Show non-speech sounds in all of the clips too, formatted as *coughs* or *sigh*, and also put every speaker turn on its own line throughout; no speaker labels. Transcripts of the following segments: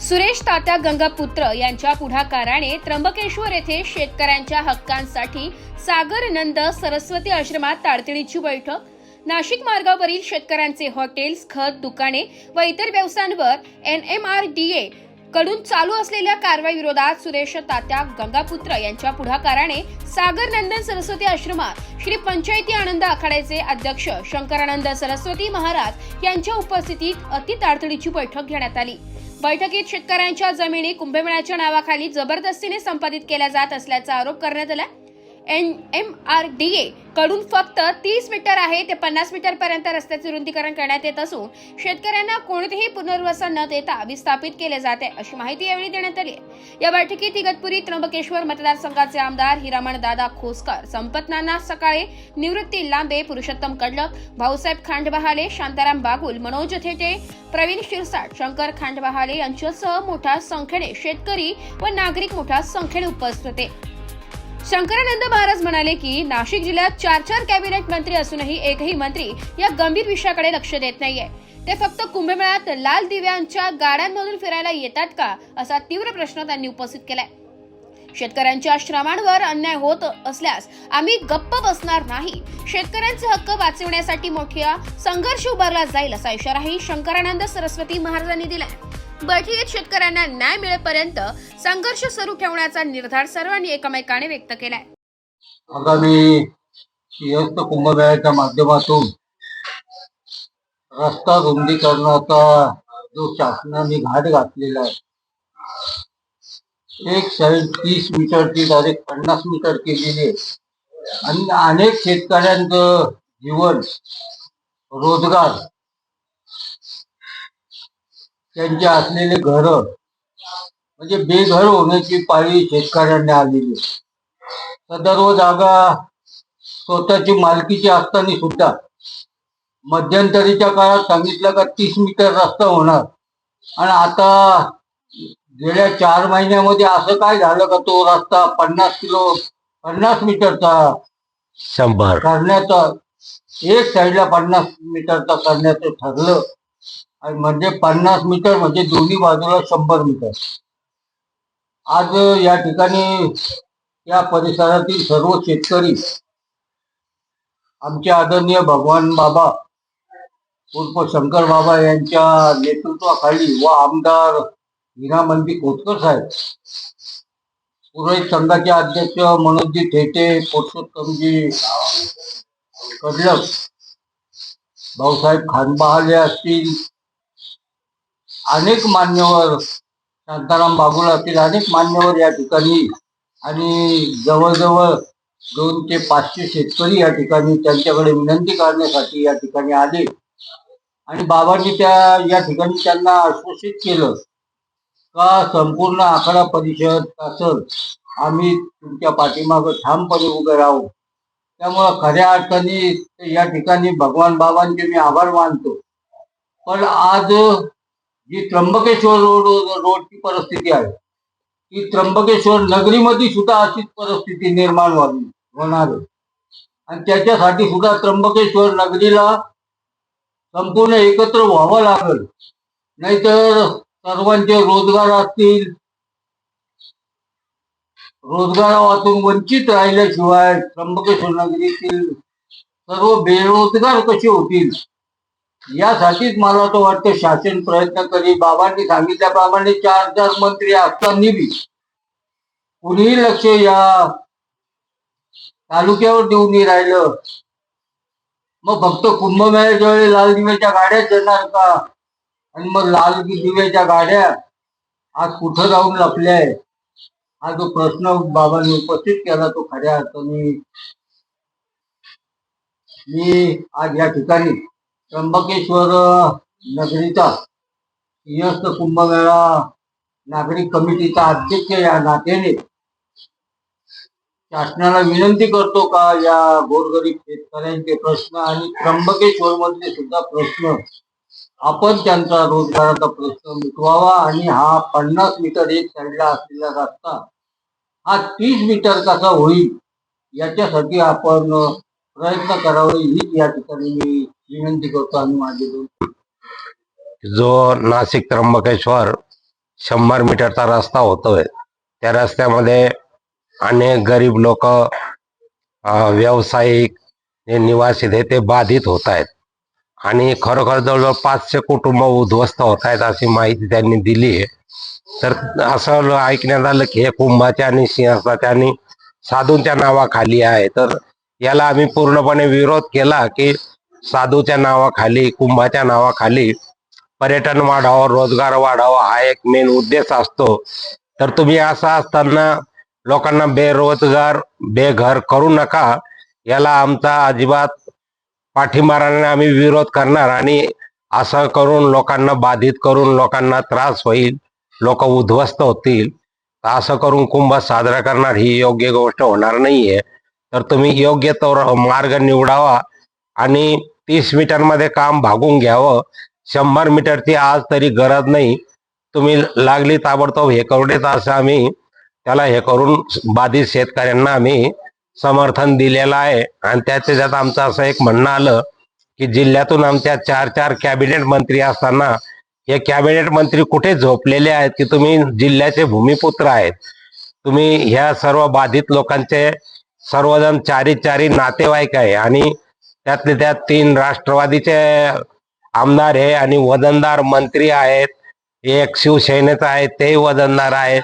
सुरेश तात्या गंगापुत्र यांच्या पुढाकाराने त्र्यंबकेश्वर येथे शेतकऱ्यांच्या हक्कांसाठी सागर नंद सरस्वती आश्रमात ताडतडीची बैठक. नाशिक मार्गावरील शेतकऱ्यांचे हॉटेल्स खत दुकाने व इतर व्यवसायांवर एनएमआरडीए कडून चालू असलेल्या कारवाई विरोधात सुरेश तात्या गंगापुत्र यांच्या पुढाकाराने सागर नंदन सरस्वती आश्रमात श्री पंचायती आनंद आखाड्याचे अध्यक्ष शंकरानंद सरस्वती महाराज यांच्या उपस्थितीत अति ताडतडीची बैठक घेण्यात आली. बैठकीत शेतकऱ्यांच्या जमिनी कुंभमेळ्याच्या नावाखाली जबरदस्तीने संपादित केल्या जात असल्याचा आरोप करण्यात आला. N M R D A कडून फक्त तीस मीटर आहे ते पन्नास मीटर पर्यंत रस्त्याचे रुंदीकरण करण्यात येत असून शेतकऱ्यांना कोणतेही पुनर्वसन न देता विस्थापित केले जाते अशी माहिती यावेळी देण्यात आली या बैठकीत इगतपुरी त्र्यंबकेश्वर मतदारसंघाचे आमदार हिरामण दादा खोसकर संपतनाना सकाळे निवृत्ती लांबे पुरुषोत्तम कडलक भाऊसाहेब खांडबहाले शांताराम बागुल मनोज थेटे प्रवीण शिरसाट शंकर खांडबहाले यांच्यासह मोठ्या संख्येने शेतकरी व नागरिक मोठ्या संख्येने उपस्थित होते. शंकरानंद महाराज म्हणाले की नाशिक जिल्ह्यात चार चार कॅबिनेट मंत्री असूनही एकही मंत्री या गंभीर विषयाकडे लक्ष देत नाहीये. ते फक्त कुंभमेळ्यात लाल दिव्यांच्या गाड्यांमधून फिरायला येतात का असा तीव्र प्रश्न त्यांनी उपस्थित केलाय. शेतकऱ्यांच्या श्रमांवर अन्याय होत असल्यास आम्ही गप्प बसणार नाही. शेतकऱ्यांचे हक्क वाचवण्यासाठी मोठ्या संघर्ष उभारला जाईल असा इशाराही शंकरानंद सरस्वती महाराजांनी दिलाय. बैठकीत शेतकऱ्यांना न्याय मिळेपर्यंत संघर्ष सुरू ठेवण्याचा निर्धार सर्वांनी एकमेकाने व्यक्त केलाय.
आगामी सिंहस्थ कुंभमेळ्याच्या माध्यमातून रस्ता रुंदीकरणाचा जो शासनाने घाट घातलेला आहे एक साईड तीस मीटरची डायरेक्ट पन्नास मीटर केलेली आहे. आणि अनेक शेतकऱ्यांचं जीवन रोजगार त्यांचे असलेले घर म्हणजे बेघर होण्याची पाळी शेतकऱ्यांना आलेली. सदर्व जागा स्वतःची मालकीची असताना सुद्धा. मध्यंतरीच्या काळात सांगितलं का तीस मीटर रस्ता होणार. आणि आता गेल्या चार महिन्यामध्ये असं काय झालं का तो रस्ता पन्नास किलो पन्नास मीटरचा
शंभर.
करण्याचा एक साईडला पन्नास मीटरचा करण्याचं ठरलं. म्हणजे पन्नास मीटर म्हणजे दोन्ही बाजूला शंभर मीटर. आज या ठिकाणी या परिसरातील सर्व शेतकरी आमचे आदरणीय भगवान बाबा उर्फ शंकर बाबा यांच्या नेतृत्वाखाली व आमदार हिरामंदी कोतकर साहेब पुरोहित संघाचे अध्यक्ष मनोजी ठेटे पुरुषोत्तमजी कडलक भाऊसाहेब खानबहाले असतील अनेक मान्यवर शांताराम बागुल असतील अनेक मान्यवर या ठिकाणी आणि जवळजवळ दोन ते पाचशे शेतकरी या ठिकाणी त्यांच्याकडे विनंती करण्यासाठी या ठिकाणी आले. आणि बाबांनी त्या या ठिकाणी त्यांना आश्वासित केलं का संपूर्ण आखाडा परिषद असं आम्ही तुमच्या पाठीमागं ठामपणे उभे राहू. त्यामुळं खऱ्या अर्थाने या ठिकाणी भगवान बाबांचे मी आभार मानतो. पण आज जी त्र्यंबकेश्वर रोड रोडची परिस्थिती आहे. ती त्र्यंबकेश्वर नगरीमध्ये सुद्धा अशीच परिस्थिती निर्माण व्हावी होणार आहे. आणि त्याच्यासाठी सुद्धा त्र्यंबकेश्वर नगरीला संपूर्ण एकत्र व्हावं लागेल. नाहीतर सर्वांचे रोजगार असतील. रोजगारापासून वंचित राहिल्याशिवाय त्र्यंबकेश्वर नगरीतील सर्व बेरोजगार कसे होतील? यासाठीच मला तो वाटतं शासन प्रयत्न करी. बाबांनी सांगितल्याप्रमाणे चार चार मंत्री असताना बी कुणीही लक्ष या तालुक्यावर देऊन राहिलं. मग फक्त कुंभमेळ्याच्या वेळी लाल दिव्याच्या गाड्याच येणार का? आणि मग लाल दिव्याच्या गाड्या आज कुठं जाऊन लपल्या हा जो प्रश्न बाबांनी उपस्थित केला तो खऱ्या अर्थाने मी आज या ठिकाणी त्र्यंबकेश्वर नगरीचा. सिंहस्थ कुंभमेळा नागरिक कमिटीचा अध्यक्ष या नात्याने. शासनाला विनंती करतो का या गोरगरीब शेतकऱ्यांचे प्रश्न आणि त्र्यंबकेश्वर मधले सुद्धा प्रश्न. आपण त्यांचा रोजगाराचा प्रश्न मिटवावा आणि हा पन्नास मीटर एक साईडला असलेला रस्ता हा तीस मीटर कसा होईल याच्यासाठी आपण प्रयत्न करावे हीच या ठिकाणी मी विनंती करतो आम्ही माझे दोन
जो नाशिक त्र्यंबकेश्वर शंभर मीटरचा रस्ता होतोय त्या रस्त्यामध्ये अनेक गरीब लोक व्यावसायिक जे निवासी आहेत ते बाधित होत आहेत. आणि खरोखर जवळजवळ पाचशे कुटुंब उद्ध्वस्त होत आहेत अशी माहिती त्यांनी दिली आहे. तर असं ऐकण्यात आलं की हे कुंभाच्या आणि सिंहस्थाच्या आणि साधूंच्या नावाखाली आहे. तर याला आम्ही पूर्णपणे विरोध केला की साधूच्या नावाखाली कुंभाच्या नावाखाली पर्यटन वाढावं रोजगार वाढावा हा एक मेन उद्देश असतो. तर तुम्ही असा असताना लोकांना बेरोजगार बेघर करू नका. याला आमचा अजिबात पाठिंबाराने आम्ही विरोध करणार आणि असं करून लोकांना बाधित करून लोकांना त्रास होईल लोक उद्ध्वस्त होतील. असं करून कुंभ साजरा करणार ही योग्य गोष्ट होणार नाहीये. तर तुम्ही योग्य तो मार्ग निवडावा. आणि तीस मीटरमध्ये काम भागून घ्यावं. शंभर मीटरची आज तरी गरज नाही. तुम्ही लागली ताबडतोब हे करू देत असं आम्ही त्याला हे करून बाधित शेतकऱ्यांना आम्ही समर्थन दिलेलं आहे. आणि त्याच्या त्यात आमचं असं एक म्हणणं आलं की जिल्ह्यातून आमच्या चार चार कॅबिनेट मंत्री असताना हे कॅबिनेट मंत्री कुठे झोपलेले आहेत की तुम्ही जिल्ह्याचे भूमिपुत्र आहेत? तुम्ही ह्या सर्व बाधित लोकांचे सर्वजण चारी चारी नातेवाईक आहे आणि त्यातले त्यात तीन राष्ट्रवादीचे आमदार हे आणि वजनदार मंत्री आहेत. एक शिवसेनेचा आहे तेही वजनदार आहेत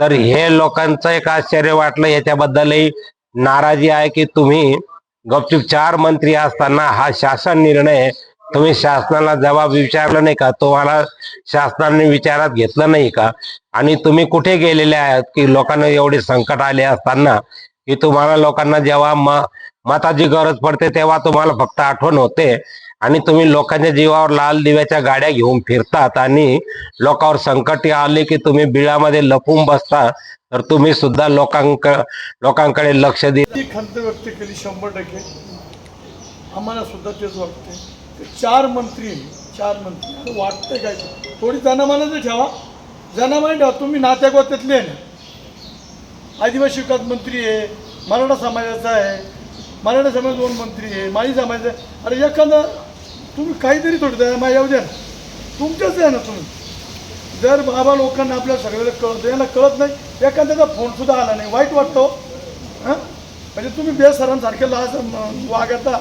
तर हे लोकांचं एक आश्चर्य वाटलं. याच्याबद्दलही नाराजी आहे की तुम्ही गपचूप चार मंत्री असताना हा शासन निर्णय तुम्ही शासनाला जबाब विचारलं नाही का? तुम्हाला शासनाने विचारात घेतलं नाही का? आणि तुम्ही कुठे गेलेले आहात की लोकांना एवढे संकट आले असताना की तुम्हाला लोकांना जेव्हा मग मताची गरज पडते तेव्हा तुम्हाला फक्त आठवण होते. आणि तुम्ही लोकांच्या जीवावर लाल दिव्याच्या गाड्या घेऊन फिरतात आणि लोकांवर संकट आले की तुम्ही बिळामध्ये लपून बसता तर तुम्ही सुद्धा लोकांक लोकांकडे लक्ष दे.
खंत व्यक्त केली शंभर टक्के. आम्हाला सुद्धा तेच वाटते चार मंत्री चार मंत्री. वाटतंय काय? थोडी जनामानाचं ठेवा. जनामाने ठेवा. तुम्ही नात्यागोत्यातले आहे ना. आदिवासी विकास मंत्री आहे. मराठा समाजाचा आहे. मराठा समाज दोन मंत्री आहे माळी समाजाचा आहे अरे एखादा तुम्ही काहीतरी थोडी द्या माझ्या येऊ द्या ना. तुमच्याच द्या ना तुम्ही. जर बाबा लोकांना आपल्या सगळ्याला कळत यांना कळत नाही एखाद्याचा फोनसुद्धा आला नाही. वाईट वाटतो हो. हां. म्हणजे तुम्ही बेसरांसारखे लाज वागता.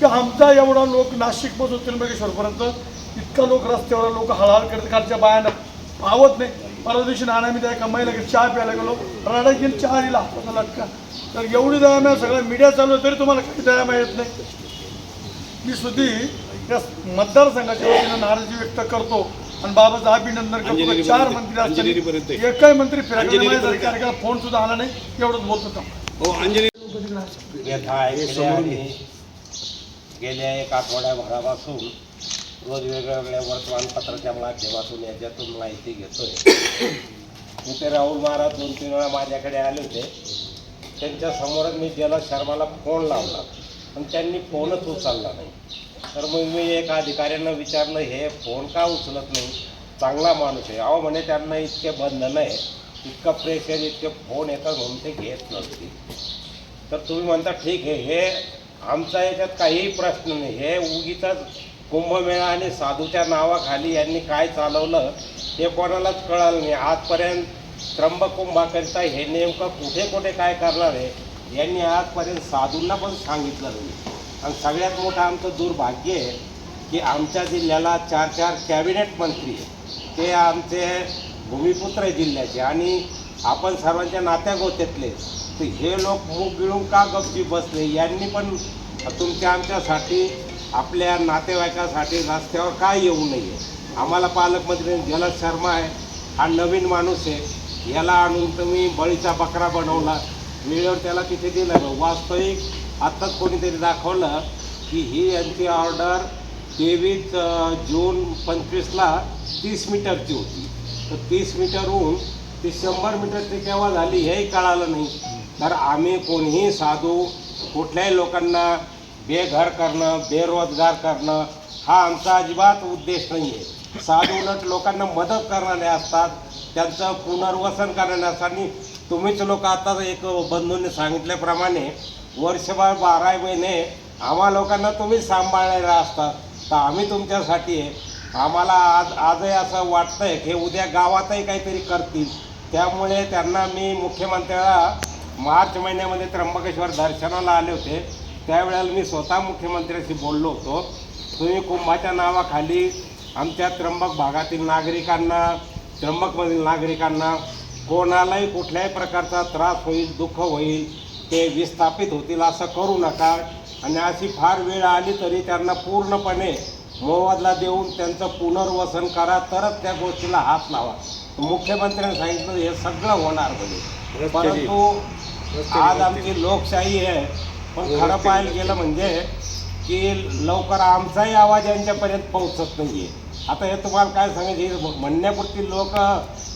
की आमचा एवढा लोक नाशिकपासून त्र्यंबकेश्वरपर्यंत इतका लोक रस्त्यावर लोक हळहळ करत खालच्या बायांना पावत नाही. परवा दिवशी नाना मी त्या एका महिला चहा प्यायला गेलो. रडा गेली चहा दिला हाताचा लटका तर एवढी दया मिळा सगळं मीडिया चालू आहे तरी तुम्हाला काही दया मिळत नाही. मी सुद्धी या मतदारसंघाच्या वतीनं नाराजी व्यक्त करतो आणि बाबाचं अभिनंदन करतो. का चार मंत्री असताना एकही मंत्री फिरायला फोन सुद्धा आला नाही एवढंच बोलतो होता
गेल्या एक आठवड्याभरापासून रोज वेगवेगळ्या वर्तमानपत्राच्या माध्यमातून याच्यातून माहिती घेतोय. *coughs* इथे राहुल महाराज दोन तीन वेळा माझ्याकडे आले होते. त्यांच्या समोरच मी जलद शर्माला फोन लावला. पण त्यांनी फोनच उचलला नाही. तर मग मी एका अधिकाऱ्यांना विचारलं हे फोन का उचलत नाही? चांगला माणूस आहे. अहो म्हणे त्यांना इतके बंधन आहे. इतकं प्रेशर इतके फोन येतात म्हणून ते घेत नसतील. तर तुम्ही म्हणता ठीक आहे हे आमचा याच्यात काहीही प्रश्न नाही. हे उगीचाच कुंभमेळा आणि साधूच्या नावाखाली यांनी काय चालवलं हे कोणालाच कळालं नाही. आजपर्यंत त्र्यंबक कुंभाकरिता हे नेमकं कुठे कुठे काय करणार आहे यांनी आजपर्यंत साधूंना पण सांगितलं नाही. आणि सगळ्यात मोठं आमचं दुर्भाग्य आहे की आमच्या जिल्ह्याला चार चार कॅबिनेट मंत्री ते आमचे भूमिपुत्र आहे जिल्ह्याचे. आणि आपण सर्वांच्या नात्या गोत्यातले तर हे लोक मूग गिळून का गपची बसले? यांनी पण तुमच्या आमच्यासाठी आपल्या नातेवाईकासाठी रस्त्यावर काय येऊ नये. आम्हाला पालकमंत्री जलद शर्मा आहे. हा नवीन माणूस आहे. याला आणून तुम्ही बळीचा बकरा बनवला. वेळेवर त्याला तिथे दिलं. वास्तविक आत्ताच कोणीतरी दाखवलं की ही यांची ऑर्डर तेवीस जून पंचवीसला तीस मीटरची होती. तर तीस मीटरहून ती शंभर मीटरची केव्हा झाली हेही कळालं नाही. तर आम्ही कोणीही साधू कुठल्याही लोकांना बेघर करणं बेरोजगार करणं हा आमचा अजिबात उद्देश नाही आहे साधू उलट लोकांना मदत करणारे असतात त्यांचं पुनर्वसन करण्यासाठी आणि तुम्हीच लोक आता एक बंधूंनी सांगितल्याप्रमाणे वर्षभर बारा महिने आम्हा लोकांना तुम्ही सांभाळलेला असतात तर आम्ही तुमच्यासाठी आहे. आम्हाला आज आजही असं वाटतं आहे की उद्या गावातही काहीतरी करतील. त्यामुळे त्यांना मी मुख्यमंत्र्याला मार्च महिन्यामध्ये त्र्यंबकेश्वर दर्शनाला आले होते. त्यावेळेला मी स्वतः मुख्यमंत्र्याशी बोललो होतो. तुम्ही कुंभाच्या नावाखाली आमच्या त्र्यंबक भागातील नागरिकांना त्र्यंबकमधील नागरिकांना कोणालाही कुठल्याही प्रकारचा त्रास होईल दुःख होईल ते विस्थापित होतील असं करू नका. आणि अशी फार वेळ आली तरी त्यांना पूर्णपणे मोबदला देऊन त्यांचं पुनर्वसन करा तरच त्या गोष्टीला हात लावा. मुख्यमंत्र्यांनी सांगितलं हे सगळं होणार म्हणजे. परंतु आज आमची लोकशाही आहे. पण खरं पाहायला गेलं म्हणजे की लवकर आमचाही आवाज यांच्यापर्यंत पोहोचत नाही आहे आता हे तुम्हाला काय सांगायचं हे म्हणण्यापुरती लोक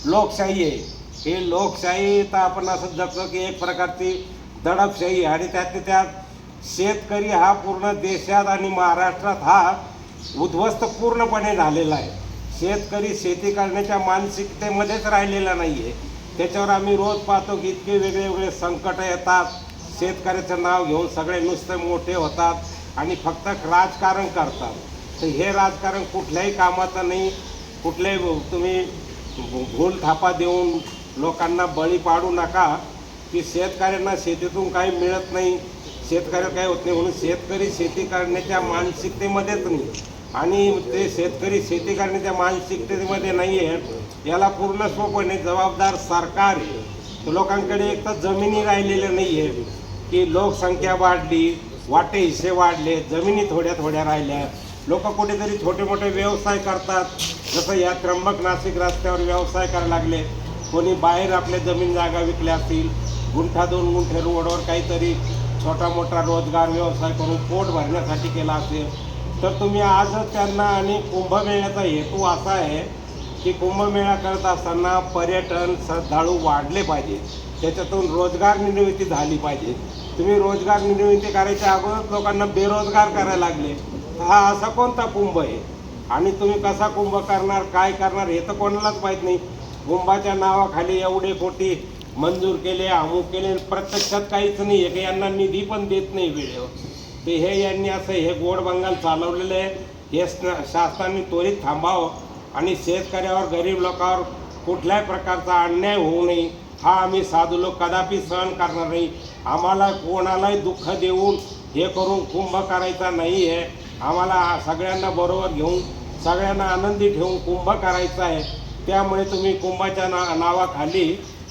लोकशाही आहे. हे लोकशाही तर आपण असं जगतो की एक प्रकारची दडपशाही आहे. आणि त्यातल्या त्यात शेतकरी हा पूर्ण देशात आणि महाराष्ट्रात हा उद्ध्वस्त पूर्णपणे झालेला आहे. शेतकरी शेती करण्याच्या मानसिकतेमध्येच राहिलेला नाही आहे त्याच्यावर आम्ही रोज पाहतो की इतके वेगळे वेगळे संकट येतात. शेतकऱ्याचं नाव घेऊन सगळे नुसते मोठे होतात आणि फक्त राजकारण करतात. तर हे राजकारण कुठल्याही कामाचं नाही. कुठल्याही तुम्ही भूल थापा देऊन लोकांना बळी पाडू नका. की शेतकऱ्यांना शेतीतून काही मिळत नाही. शेतकऱ्याला काही होत नाही म्हणून शेतकरी शेती करण्याच्या मानसिकतेमध्येच नाही. आणि ते शेतकरी शेती करण्याच्या मानसिकतेमध्ये नाही आहे याला पूर्ण पूर्णस्वपणे जबाबदार सरकार आहे. लोकांकडे एक तर जमिनी राहिलेल्या नाही आहे की लोकसंख्या वाढली वाटे हिस्से वाढले जमिनी थोड्या थोड्या राहिल्या. लोक कुठेतरी छोटे मोठे व्यवसाय करतात. जसं या त्र्यंबक नाशिक रस्त्यावर व्यवसाय करायला लागले. कोणी बाहेर आपल्या जमीन जागा विकल्या असतील. गुंठा दोन गुंठे रोडवर काहीतरी छोटा मोठा रोजगार व्यवसाय करून पोट भरण्यासाठी केला असेल. तर तुम्ही आजच त्यांना आणि कुंभमेळ्याचा हेतू असा आहे की कुंभमेळा करत असताना पर्यटन श्रद्धाळू वाढले पाहिजे. त्याच्यातून रोजगार निर्मिती झाली पाहिजे. तुम्ही रोजगार निर्मिती करायच्या अगोदर लोकांना बेरोजगार करायला लागले. हा असा कोणता कुंभ आहे? आणि तुम्ही कसा कुंभ करणार काय करणार हे तर कोणालाच माहीत नाही. कुंभाच्या नावाखाली एवढे कोटी मंजूर केले अमुक केले प्रत्यक्षात काहीच नाही. आहे की यांना निधी पण देत नाही वेळेवर. ते हे यांनी असं हे गोड बंगाल चालवलेलं आहे. हे शासनाने त्वरित थांबावं. आणि शेतकऱ्यावर गरीब लोकांवर कुठल्याही प्रकारचा अन्याय होऊ नये हा आम्ही साधू लोक कदापि सहन करणार नाही. आम्हाला कोणालाही दुःख देऊन हे करून कुंभ करायचा नाही आहे. आम्हाला सगळ्यांना बरोबर घेऊन सगळ्यांना आनंदी ठेवून कुंभ करायचा आहे. त्यामुळे तुम्ही कुंभाच्या ना नावाखाली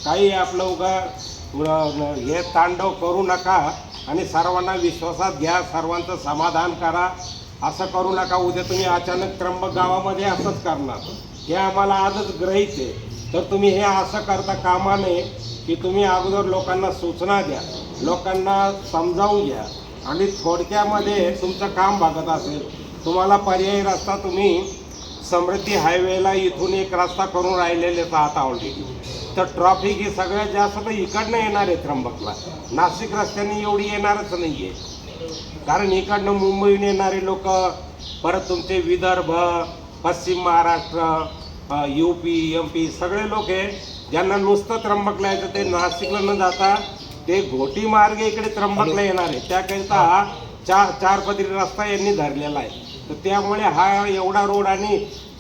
काही आपलं उगा हे तांडव करू नका आणि सर्वांना विश्वासात घ्या सर्वांचं समाधान करा. असं करू नका उद्या तुम्ही अचानक त्र्यंबक गावामध्ये असंच करणार. हे आम्हाला आजच ग्रहित आहे. तर तुम्ही हे असं करता कामा नये की तुम्ही अगोदर लोकांना सूचना द्या लोकांना समजावून घ्या. आणि थोडक्यामध्ये तुमचं काम भागत असेल. तुम्हाला पर्यायी रस्ता तुम्ही समृद्धी हायवेला इथून एक रस्ता करून राहिलेलेच आहात ऑलरेडी तर ट्रॉफिक ही सगळ्यात जास्त तर इकडनं येणार आहे त्र्यंबकला. नाशिक रस्त्याने एवढी येणारच नाही आहे कारण इकडनं मुंबईहून येणारे लोक परत तुमचे विदर्भ पश्चिम Maharashtra U P M P सगळे लोक आहे ज्यांना नुसतं त्र्यंबकला यायचं ते नाशिकला न जाता ते घोटी मार्ग इकडे त्र्यंबकला येणार आहे त्याकरिता हा चार चारपदरी रस्ता यांनी धरलेला आहे. तर त्यामुळे हा एवढा रोड आणि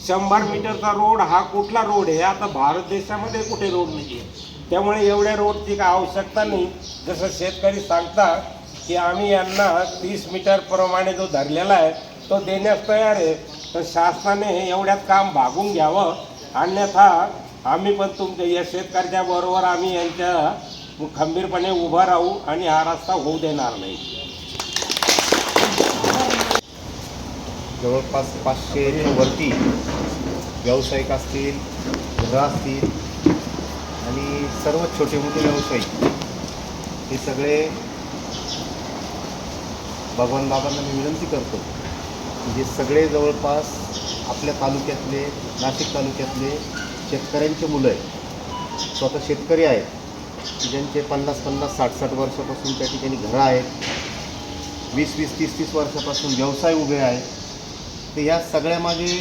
शंभर मीटरचा रोड हा कुठला रोड आहे? आता भारत देशामध्ये कुठे रोड नाही आहे त्यामुळे एवढ्या रोडची काय आवश्यकता नाही. जसं शेतकरी सांगतात की आम्ही यांना तीस मीटरप्रमाणे जो धरलेला आहे तो देण्यास तयार आहे. तर शासनाने एवढ्यात काम भागून घ्यावं. अन्यथा आम्ही पण तुमच्या या शेतकऱ्याच्या बरोबर आम्ही यांच्या खंबीरपणे उभं राहू आणि हा रस्ता होऊ देणार नाही.
जवळपास पाचशे वरती व्यावसायिक असतील घरं असतील आणि सर्व छोटे मोठे व्यावसायिक हे सगळे भगवान बाबांना मी विनंती करतो जे सगळे जवळपास आपल्या तालुक्यातले नाशिक तालुक्यातले शेतकऱ्यांचे मुलं आहेत स्वतः शेतकरी आहेत ज्यांचे पन्नास पन्नास साठ साठ वर्षापासून त्या ठिकाणी घरं आहेत वीस वीस तीस तीस वर्षापासून व्यवसाय उभे आहेत तर ह्या सगळ्यामागे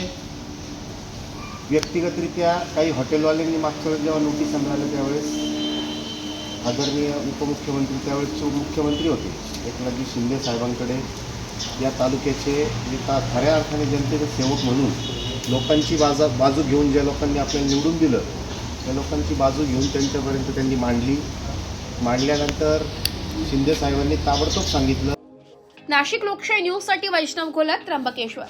व्यक्तिगतरित्या काही हॉटेलवाल्यांनी मागच्या वेळेस जेव्हा नोटीस मिळाल्या त्यावेळेस आदरणीय उपमुख्यमंत्री त्यावेळेस मुख्यमंत्री होते. एकनाथजी शिंदे साहेबांकडे. या तालुक्याचे जे ता खऱ्या अर्थाने जनतेचे सेवक म्हणून लोकांची बाजा बाजू घेऊन ज्या लोकांनी आपल्याला निवडून दिलं त्या लोकांची बाजू घेऊन त्यांच्यापर्यंत त्यांनी मांडली. मांडल्यानंतर शिंदे साहेबांनी ताबडतोब सांगितलं.
नाशिक लोकशाही न्यूजसाठी वैष्णव घोलत त्र्यंबकेश्वर.